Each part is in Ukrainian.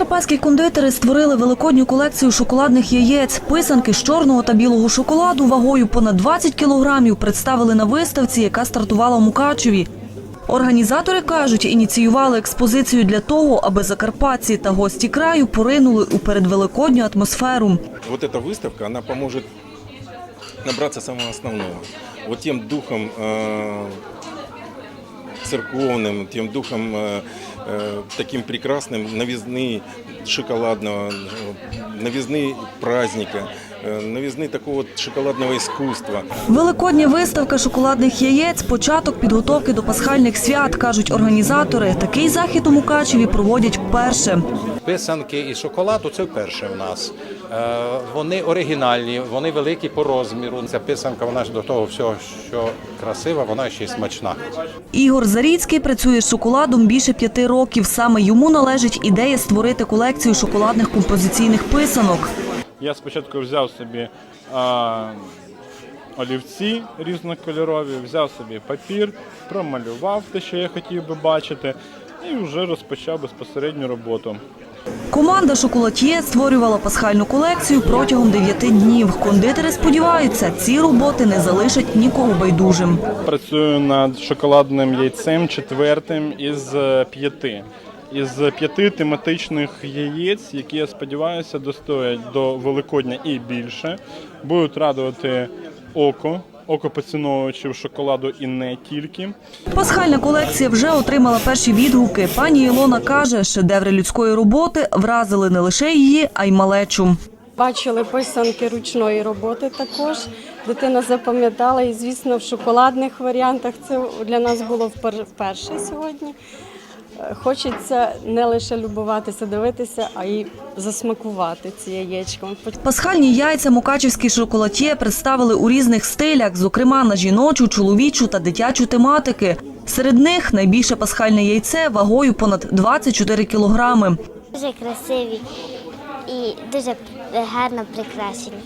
Закарпатські кондитери створили великодню колекцію шоколадних яєць. Писанки з чорного та білого шоколаду вагою понад 20 кілограмів представили на виставці, яка стартувала в Мукачеві. Організатори кажуть, ініціювали експозицію для того, аби закарпатці та гості краю поринули у передвеликодню атмосферу. Вот эта выставка, она поможет набраться самого основного. Вот тем духом э, церковным, тем духом э, э, таким прекрасным новизны шоколадного, э, новизны праздника, э, новизны такого шоколадного искусства. Великодня виставка шоколадних яєць – початок підготовки до пасхальних свят, кажуть організатори. Такий захід у Мукачеві проводять вперше. Писанки і шоколаду це вперше в нас. Е, Вони оригінальні, вони великі по розміру. Ця писанка, вона ж до того всього, що красива, вона ще й смачна. Ігор Заріцький працює з шоколадом більше п'яти років. Саме йому належить ідея створити колекцію шоколадних композиційних писанок. Я спочатку взяв собі а, олівці різнокольорові, взяв собі папір, промалював те, що я хотів би бачити, і вже розпочав безпосередню роботу. Команда «Шоколатьє» створювала пасхальну колекцію протягом дев'яти днів. Кондитери сподіваються, ці роботи не залишать нікого байдужим. Працюю над шоколадним яйцем четвертим із е, п'яти. Із п'яти тематичних яєць, які я сподіваюся достоять до Великодня і більше, будуть радувати око, око поціновувачів шоколаду і не тільки. Пасхальна колекція вже отримала перші відгуки. Пані Ілона каже, шедеври людської роботи вразили не лише її, а й малечу. Бачили писанки ручної роботи також. Дитина запам'ятала, і звісно, в шоколадних варіантах це для нас було впер- вперше сьогодні. Хочеться не лише любуватися, дивитися, а й засмакувати ці яєчко. Пасхальні яйця мукачівські шоколатьє представили у різних стилях, зокрема на жіночу, чоловічу та дитячу тематики. Серед них найбільше пасхальне яйце вагою понад 24 кілограми. Дуже красиві і дуже гарно прикрашені.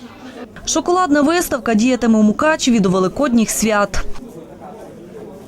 Шоколадна виставка діятиме у Мукачеві до Великодніх свят.